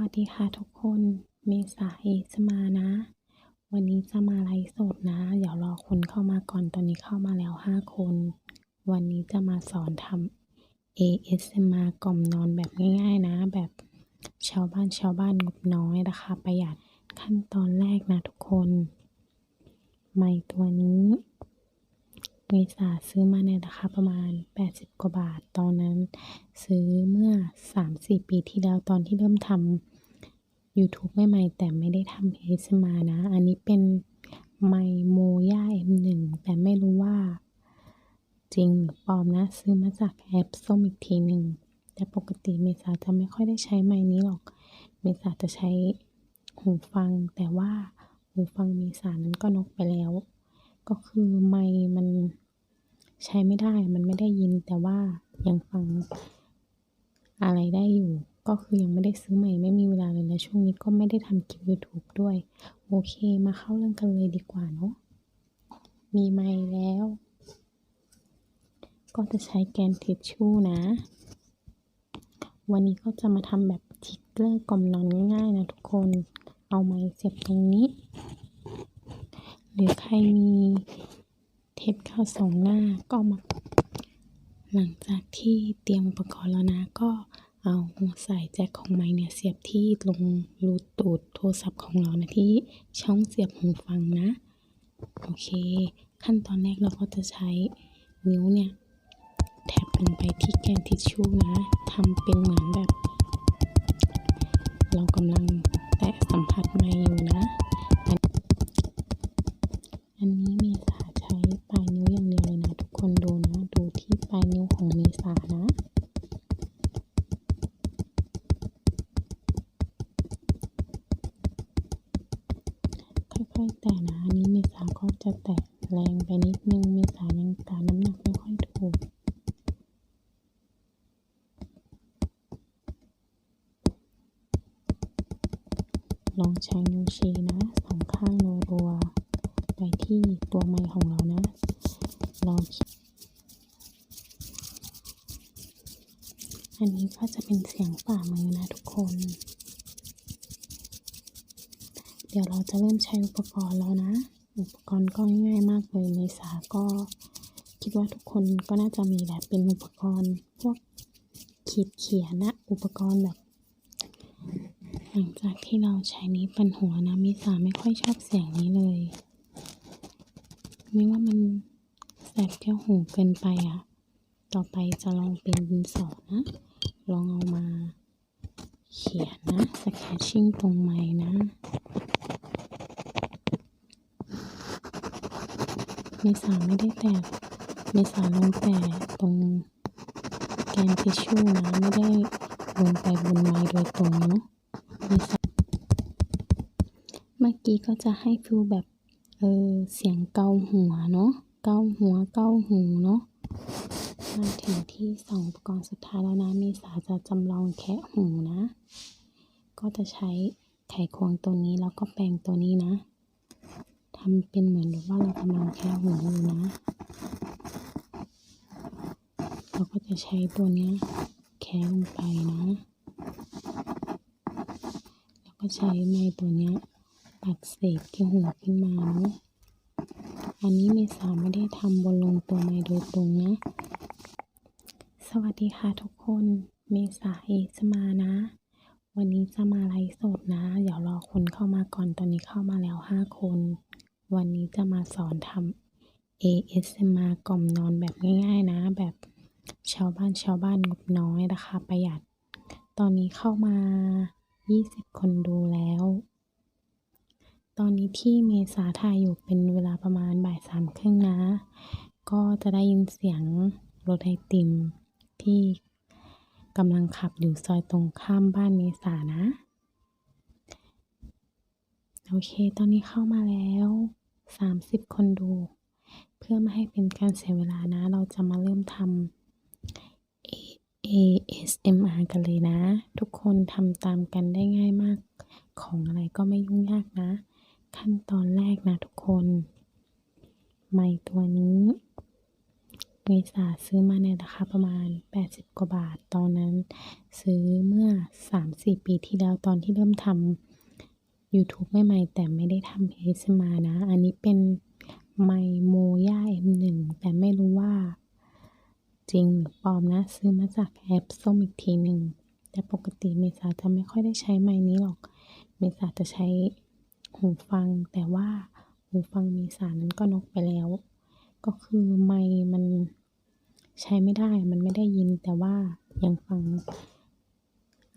วัสดีค่ะทุกคนเมษาเอจะมานะ วันนี้จะมาไลฟ์สดนะ เดี๋ยวรอคนเข้ามาก่อนตอนนี้เข้ามาแล้วห้าคน วันนี้จะมาสอนทำ ASMR กล่อมนอนแบบง่าย ๆนะ แบบชาวบ้านชาวบ้านงบน้อยราคาประหยัดขั้นตอนแรกนะทุกคน ไมค์ตัวนี้ เมษาซื้อมาในราคาประมาณ 80 กว่าบาท ตอนนั้นซื้อเมื่อ 3-4 ปีที่แล้วตอนที่เริ่มทำ YouTube ใหม่ๆ แต่ไม่ได้ทำ ASMR นะ อันนี้เป็นไมโมย่า M1 แต่ไม่รู้ว่า จริงหรือปลอมนะ ซื้อมาจากแอปส้มอีกทีหนึ่ง แต่ปกติเมษาจะไม่ค่อยได้ใช้ไมนี้หรอก เมษาจะใช้หูฟัง แต่ว่าหูฟังเมษานั้นก็นกไปแล้วก็คือไมมัน ใช้ไม่ได้มันไม่ได้ยินแต่ว่ายังฟังอะไรได้อยู่ ก็คือยังไม่ได้ซื้อใหม่ไม่มีเวลาเลยและช่วงนี้ก็ไม่ได้ทำคลิป YouTube ด้วย โอเคมาเข้าเรื่องกันเลยดีกว่าเนาะมีไมค์แล้ว ก็จะใช้แกนทิชชู่นะ วันนี้ก็จะมาทำแบบทิกเกอร์กล่อมนอนง่ายๆนะทุกคนเอาไม้เสียบตรงนี้ หรือใครมี ทปกาวสองหน้าก็มา หลังจากที่เตรียมอุปกรณ์แล้วนะ ก็เอาสายแจ็คของไม้เนี่ยเสียบที่ตรงรูตูดโทรศัพท์ของเรานะที่ช่องเสียบหูฟังนะ โอเค ขั้นตอนแรกเราก็จะใช้นิ้วเนี่ย แทบลงไปที่แกนทิชชู่นะทำเป็นเหมือนแบบ เรากำลังแตะสัมผัสไมค์อยู่นะ อันอันนี้เมษาใช้ปลายนิ้วอย่างเดียวเลยนะ ทุกคนดูนะ ดูที่ปลายนิ้วของเมษานะ ค่อยๆแตะนะ อันนี้เมษาก็จะแตะแรงไปนิดนึง เมษายังกาน้ำหนักไม่ค่อยถูก ลองใช้นิ้วชี้นะสองข้างรัวๆไปที่ตัวไมค์ของเรานะ ลอง อันนี้ก็จะเป็นเสียงฝ่ามือนะทุกคน เดี๋ยวเราจะเริ่มใช้อุปกรณ์แล้วนะ อุปกรณ์ก็ง่ายมากเลยเมษาก็คิดว่าทุกคนก็น่าจะมีแหละเป็นอุปกรณ์พวกขีดเขียนนะ อุปกรณ์แบบ หลังจากที่เราใช้นี้เป็นหัวนะเมษาไม่ค่อยชอบเสียงนี้เลย ไม่ว่ามันแสบแก้วหูเกินไปอะ ต่อไปจะลองเป็นดินสอนะ ลองเอามาเขียนนะสแคชชิ่งตรงไม้นะเมษาไม่ได้แตะเมษาลงแต่ตรงแกนทิชชู่นะ ไม่ได้ลงไปบนไม้โดยตรงเนาะ เมษาเมื่อกี้ก็จะให้ฟิลแบบเออเสียงเกาหัวเนาะเกาหัวเกาหูเนาะมาถึงที่สองอุปกรณ์สุดท้ายแล้วนะเมษาจะจำลองแคะหูนะ ก็จะใช้ไขควงตัวนี้แล้วก็แปรงตัวนี้นะทำเป็นเหมือนแบบว่าเรากำลังแคะหูอยู่นะ เราก็จะใช้ตัวนี้แคะลงไปนะ ก็ใช้ไม้ตัวเนี้ยปัดเศษขี้หูขึ้นมาเนาะอันนี้เมษาไม่ได้ทำบนลงตัวไม้โดยตรงนะ สวัสดีค่ะทุกคนเมษาเอจะมานะ วันนี้จะมาไลฟ์สดนะ เดี๋ยวรอคนเข้ามาก่อนตอนนี้เข้ามาแล้วห้าคน วันนี้จะมาสอนทำ ASMR กล่อมนอนแบบง่าย ๆนะ แบบชาวบ้านชาวบ้านงบน้อยราคาประหยัด ตอนนี้เข้ามา 20 คนดูแล้ว ตอนนี้ที่เมษาถ่ายอยู่เป็นเวลาประมาณบ่ายสามครึ่งนะ ก็จะได้ยินเสียงรถไอติมที่กำลังขับอยู่ซอยตรงข้ามบ้านเมษานะ โอเค ตอนนี้เข้ามาแล้ว 30 คนดู เพื่อไม่ให้เป็นการเสียเวลานะ เราจะมาเริ่มทำ ASMR กันเลยนะ ทุกคนทำตามกันได้ง่ายมาก ของอะไรก็ไม่ยุ่งยากนะ ขั้นตอนแรกนะทุกคน ไมค์ตัวนี้เมษาซื้อมาในราคาประมาณ 80 กว่าบาท ตอนนั้น ซื้อเมื่อสามสี่ปีที่แล้วตอนที่เริ่มทำ YouTube ใหม่ๆแต่ไม่ได้ทำ ASMR นะ อันนี้เป็นไมโมย่า M1 แต่ไม่รู้ว่า จริงหรือปลอมนะ ซื้อมาจากแอปส้มอีกทีหนึ่งแต่ปกติเมษาจะไม่ค่อยได้ใช้ไมค์นี้หรอก เมษาจะใช้หูฟัง แต่ว่าหูฟังเมษานั้นก็นกไปแล้ว ก็คือไมค์มันใช้ไม่ได้ มันไม่ได้ยินแต่ว่ายังฟัง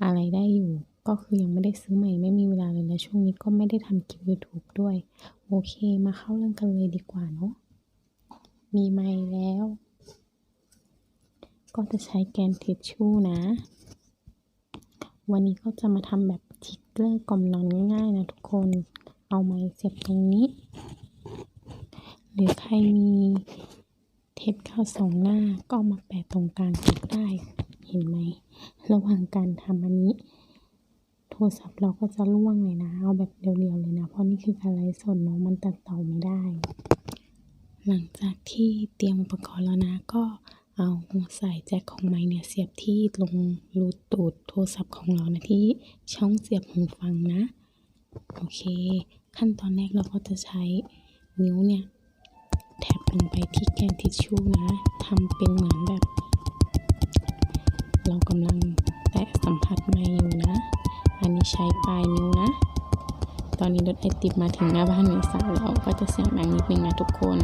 อะไรได้อยู่ ก็คือยังไม่ได้ซื้อใหม่ไม่มีเวลาเลยและช่วงนี้ก็ไม่ได้ทำคลิป YouTube ด้วย โอเคมาเข้าเรื่องกันเลยดีกว่าเนาะมีไมค์แล้ว ก็จะใช้แกนทิชชู่นะ วันนี้ก็จะมาทำแบบทิกเกอร์กล่อมนอนง่ายๆนะทุกคน เอาไม้เสียบตรงนี้ หรือใครมีเทปกาวสองหน้าก็มาแปะตรงกลางก็ได้ เห็นไหม ระหว่างการทำอันนี้ โทรศัพท์เราก็จะล่วงเลยนะ เอาแบบเรียวๆเลยนะ เพราะนี่คือการไลฟ์สดเนาะมันตัดต่อไม่ได้ หลังจากที่เตรียมอุปกรณ์แล้วนะก็ เอาสายแจ็คของไมค์เนี่ยเสียบที่ตรงรูตูดโทรศัพท์ของเรานะที่ช่องเสียบหูฟังนะ โอเค ขั้นตอนแรกเราก็จะใช้นิ้วเนี่ยแทบลงไปที่แกนทิชชู่นะทำเป็นเหมือนแบบ เรากำลังแตะสัมผัสไมค์อยู่นะ อันนี้ใช้ปลายนิ้วนะ ตอนนี้รถไอติมมาถึงหน้าบ้านเมษาแล้วก็จะเสียงดังนิดนึงนะทุกคน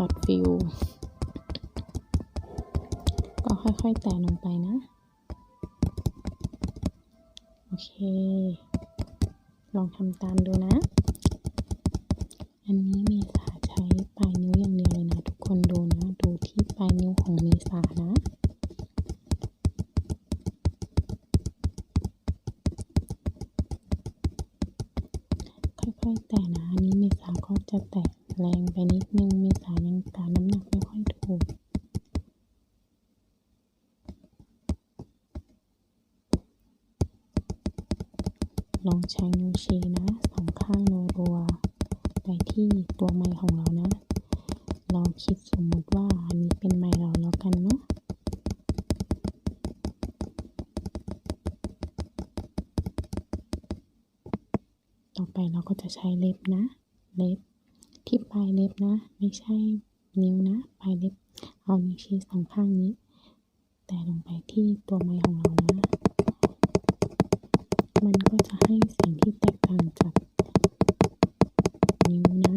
ช็อตฟิลก็ค่อยๆแตะลงไปนะ โอเค ลองทำตามดูนะ อันนี้มีษาใช้ปลายนิ้วอย่างเดียวเลยนะ ทุกคนดูนะ ดูที่ปลายนิ้วของเมษานะ ค่อยๆ แตะนะ อันนี้เมษาก็จะแตะแรงไปนิดนึง เมษายังการน้ำหนักไม่ค่อยถูก ลองใช้นิ้วชี้นะสองข้างรัวๆไปที่ตัวไม้ของเรานะ เราคิดสมมติว่าอันนี้เป็นไม้เราแล้วกันเนาะต่อไปเราก็จะใช้เล็บนะ เล็บที่ปลายเล็บนะ ไม่ใช่นิ้วนะ ปลายเล็บ เอานิ้วชี้สองข้างนี้ แต่ลงไปที่ตัวไม้ของเรานะ มันก็จะให้เสียงที่แตกต่างจากนิ้วนะ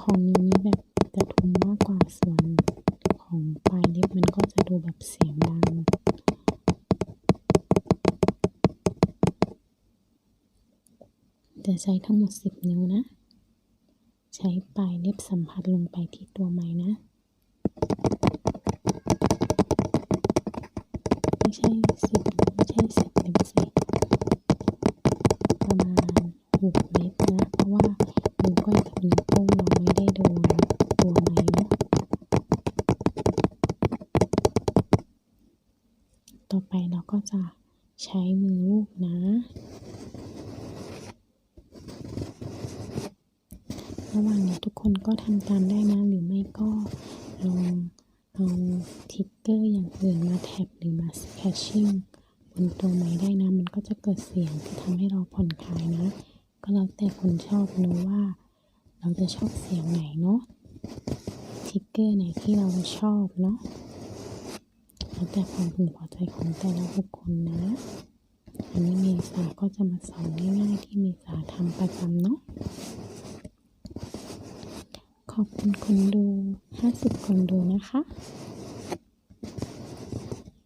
ของนิ้วนี้แบบจะทุ้มมากกว่าส่วนของปลายเล็บมันก็จะดูแบบ เสียงดัง จะใช้ทั้งหมด 10 นิ้วนะ ใช้ปลายเล็บสัมผัสลงไปที่ตัวไม้นะ ไม่ใช่สิบไม่ใช่สิบเล็บสิประมาณหกเล็บนะ เพราะว่านิ้วก้อยกับนิ้วโป้งเราไม่ได้โดนตัวไม้เนาะ ต่อไปเราก็จะใช้มือลูบนะ ระหว่างนี้ทุกคนก็ทำตามได้นะ หรือไม่ก็ลองเอาทิกเกอร์อย่างอื่นมาแท็บหรือมาสแคชชิ่งบนตัวไม้ได้นะ มันก็จะเกิดเสียงที่ทำให้เราผ่อนคลายนะ ก็แล้วแต่คนชอบเนอะว่า เราจะชอบเสียงไหนเนาะทิกเกอร์ไหนที่เราชอบเนาะแล้วแต่ความพึงพอใจของแต่ละบุคคลนะอันนี้เมษาก็จะมาสอนง่ายๆที่เมษาทำประจำเนาะ ขอบคุณคนดู 50 คนดูนะคะ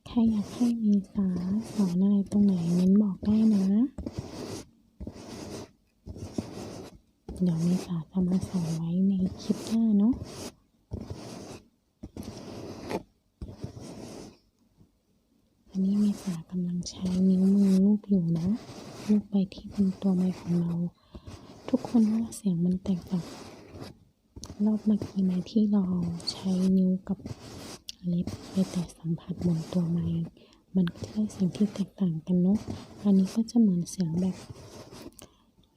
ใครอยากให้มีสาสอนอะไรตรงไหนเม้นบอกได้นะ เดี๋ยวมีสาจะมาสอนไว้ในคลิปหน้าเนาะอันนี้มีสากำลังใช้นิ้วมือลูบอยู่นะลูบไปที่บนตัวไม้ของเรา ทุกคนว่าเสียงมันแตกต่าง รอบเมื่อกี้ไหมที่เราใช้นิ้วกับเล็บไปแตะสัมผัสบนตัวไม้มันก็จะได้เสียงที่แตกต่างกันเนาะ อันนี้ก็จะเหมือนเสียงแบบ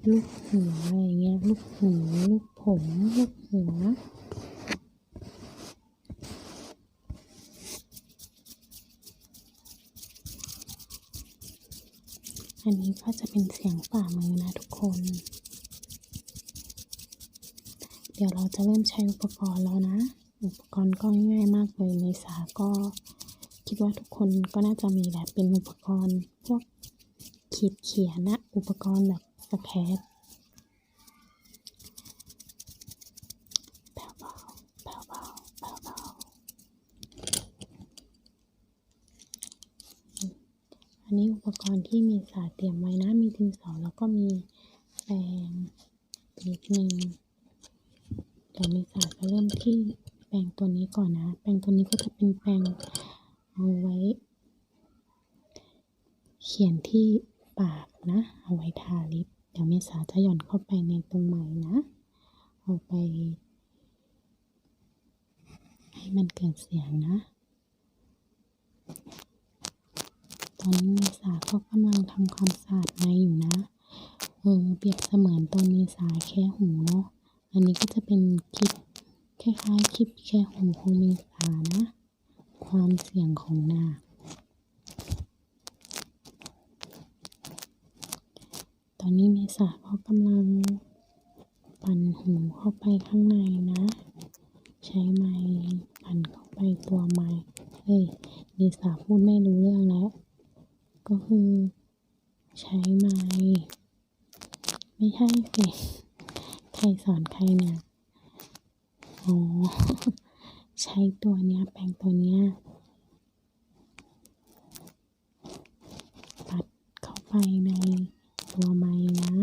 ลูกหัวอะไรเงี้ย ลูกหูลูกผม ลูกหัวอันนี้ก็จะเป็นเสียงฝ่ามือนะทุกคน ดี๋ยวเราจะเริ่มใช้อุปกรณ์แล้วนะ อุปกรณ์ก็ง่ายมากเลยเมษาก็คิดว่าทุกคนก็น่าจะมีแหละเป็นอุปกรณ์พวกขีดเขียนนะ อุปกรณ์แบบสแครเบาๆเบาๆเบาๆอันนี้อุปกรณ์ที่เมษาเตรียมไว้นะ มีดินสอแล้วก็มีแปรงนิดนึง เดี๋ยวเมษาจะเริ่มที่แปรงตัวนี้ก่อนนะ แปรงตัวนี้ก็จะเป็นแปรงเอาไว้ เขียนที่ปากนะ เอาไว้ทาลิป เดี๋ยวเมษาจะหย่อนเข้าไปในตรงไหมนะ เอาไป ให้มันเกิดเสียงนะ ตอนนี้เมษาก็กำลังทำความสะอาดไมค์อยู่นะ เออเปรียบเสมือนตอนเมษาแค่หูเนาะ อันนี้ก็จะเป็นคลิปคล้ายๆคลิปแค่หูของเมษานะ ความเสี่ยงของนาตอนนี้เมษาก็กำลังปั่นหูเข้าไปข้างในนะ ใช้ไม้ปั่นเข้าไปตัวไม้เฮ้ยเมษาพูดไม่รู้เรื่องแล้ว ก็คือใช้ไม้ไม่ใช่สิ ใครสอนใครเนี่ยอ๋อใช้ตัวเนี้ยแปรงตัวเนี้ยปัดเข้าไปในตัวไม้นะ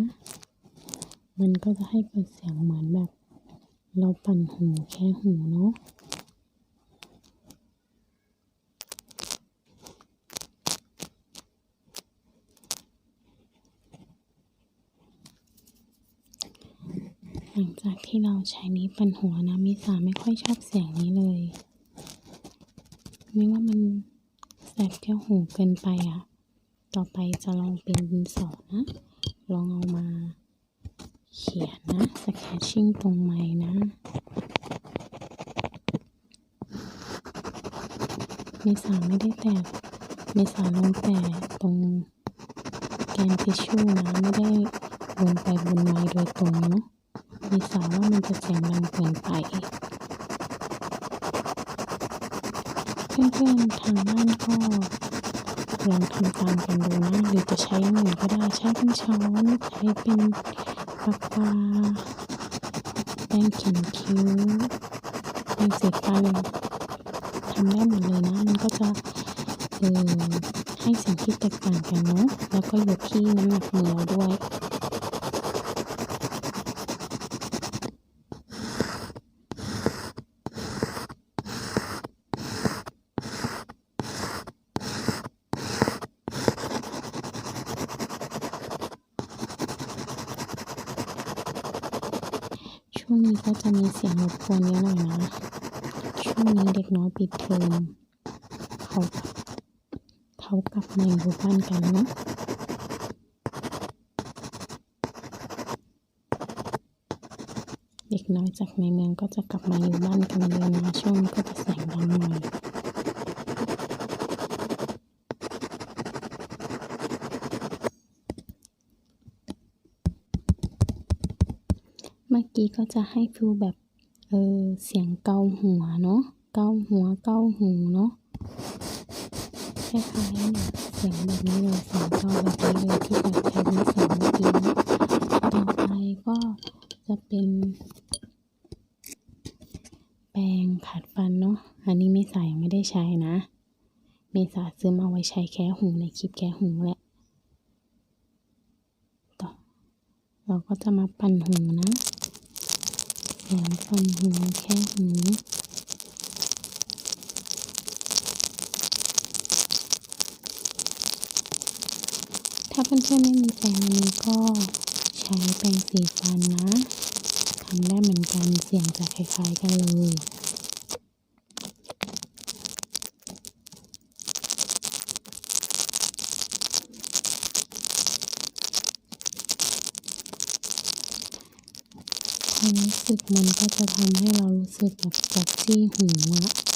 มันก็จะให้เกิดเสียงเหมือนแบบ เราปั่นหูแค่หูเนาะ หลังจากที่เราใช้นี้ปั่นหัวนะมิสาไม่ค่อยชอบเสียงนี้เลย ไม่ว่ามันแสบแก้วหูเกินไปอะ ต่อไปจะลองเป็นดินสอนะ ลองเอามาเขียนนะสแคชชิ่งตรงไม้นะเมษาไม่ได้แตะเมษาลงแต่ตรงแกนทิชชู่นะ ไม่ได้ลงไปบนไม้โดยตรงเนาะ เมษาว่ามันจะเสียงดังเกินไป เพื่อนๆทางบ้านก็ลองทำตามกันดูนะหรือจะใช้อย่งอื่นก็ได้ใช้เป็นช้อนใช้เป็นปากกาแป้งเขียนคิ้วแป้งสีฟันทำได้หมดเลยนะ มันก็จะเออให้สิ่งที่แตกต่างกันเนาะแล้วก็อยู่ที่น้ำหนักมือเราด้วย ช่วงนี้ก็จะมีเสียงรบกวนเยอะหน่อยนะ ช่วงนี้เด็กน้อยปิดเทอมเขาเขากลับมาอยู่บ้านกันเนาะเด็กน้อยจากในเมืองก็จะกลับมาอยู่บ้านกันเยอะนะช่วงนี้ก็จะเสียงดังหน่อย เมื่อกี้ก็จะให้ฟิลแบบ เออ เสียงเกาหัวเนาะ เกาหัวเกาหูเนาะคล้ายๆเนี่ยเสียงแบบนี้เลยเสียงเกาแบบนี้เลยที่แบบใช้เป็นเสียงเมื่อกี้นะต่อไปก็จะเป็นแปรงขัดฟันเนาะ อันนี้เมษายังไม่ได้ใช้นะ เมษาซื้อมาไว้ใช้แค่หูในคลิปแค่หูแหละต่อเราก็จะมาปั่นหูนะ เสียงปั่นหูแค่หูถ้าเพื่อนๆไม่มีแปรงอันนี้ก็ใช้แปรงสีฟันนะทำได้เหมือนกันเสียงจะคล้ายๆกันเลย ความรู้สึกมันก็จะทำให้เรารู้สึกแบบจับจี้หูอะ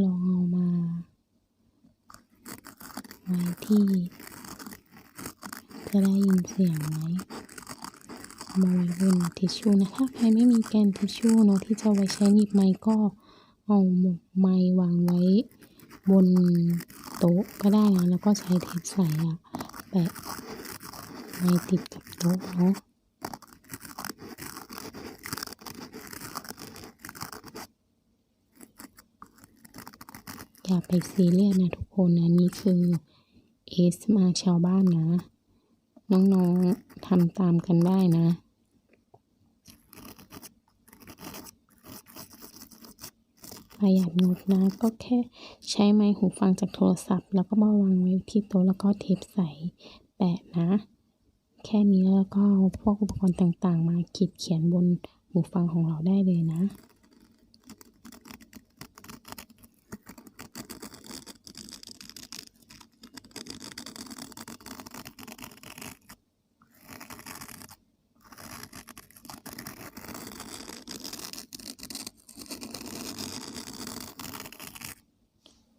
ลองเอามาไว้ที่ จะได้ยินเสียงไหม มาไว้บนทิชชู่นะถ้าใครไม่มีแกนทิชชู่เนาะที่จะไว้ใช้หนีบไม้ก็เอาไม้วางไว้บนโต๊ะก็ได้นะแล้วก็ใช้เทปใสอะแปะไม้ติดกับโต๊ะเนาะอย่าไปซีเรียสนะทุกคนนะนี่คือเอสมาชาวบ้านนะ น้องๆทำตามกันได้นะประหยัดงบนะ ก็แค่ใช้ไม้หูฟังจากโทรศัพท์ แล้วก็มาวางไว้ที่โต๊ะแล้วก็เทปใสแปะนะ แค่นี้แล้วก็พวกอุปกรณ์ต่างๆ มาขีดเขียนบนหูฟังของเราได้เลยนะ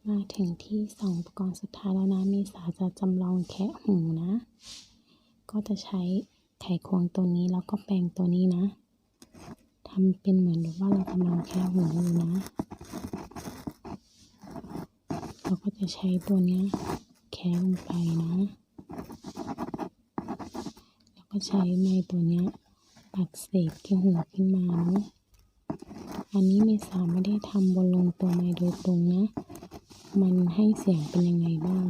มาถึง ที่สองอุปกรณ์สุดท้ายแล้วนะเมษาจะจำลองแคะหูนะ ก็จะใช้ไขควงตัวนี้แล้วก็แปรงตัวนี้นะทำเป็นเหมือนว่าเรากำลังแคะหูอยู่นะ เราก็จะใช้ตัวนี้แคะลงไปนะ แล้วก็ใช้ไม้ตัวนี้ปัดเศษขี้หูขึ้นมาเนาะอันนี้เมษาไม่ได้ทำบนลงตัวไม้โดยตรงนะ มันให้เสียงเป็นยังไงบ้าง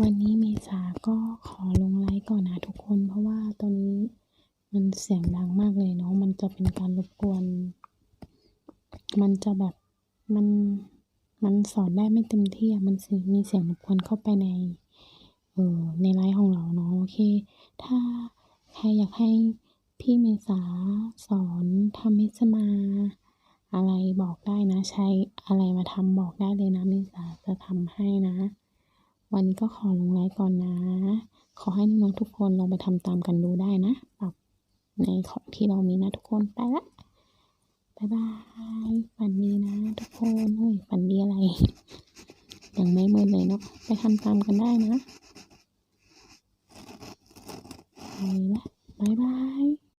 วันนี้เมษา ก็ขอลงไลฟ์ก่อนนะทุกคน เพราะว่าตอนนี้มันเสียงดังมากเลยเนาะ มันจะเป็นการรบกวน มันจะแบบมันมันสอนได้ไม่เต็มที่อะมันมีเสียงรบกวนเข้าไปในเออในไลฟ์ของเราเนาะโอเค ถ้าใครอยากให้พี่เมษาสอนทำเมสมา อะไรบอกได้นะ ใช้อะไรมาทำบอกได้เลยนะเมษาจะทำให้นะ วันนี้ก็ขอลงไลฟ์ก่อนนะ ขอให้น้องๆทุกคนลองไปทำตามกันดูได้นะปรับในของที่เรามีนะทุกคนไปละบายบายฝันดีนะทุกคนเฮ้ยฝันดีอะไร ยังไม่มืดเลยเนาะไปทำตามกันได้นะไปละบายบาย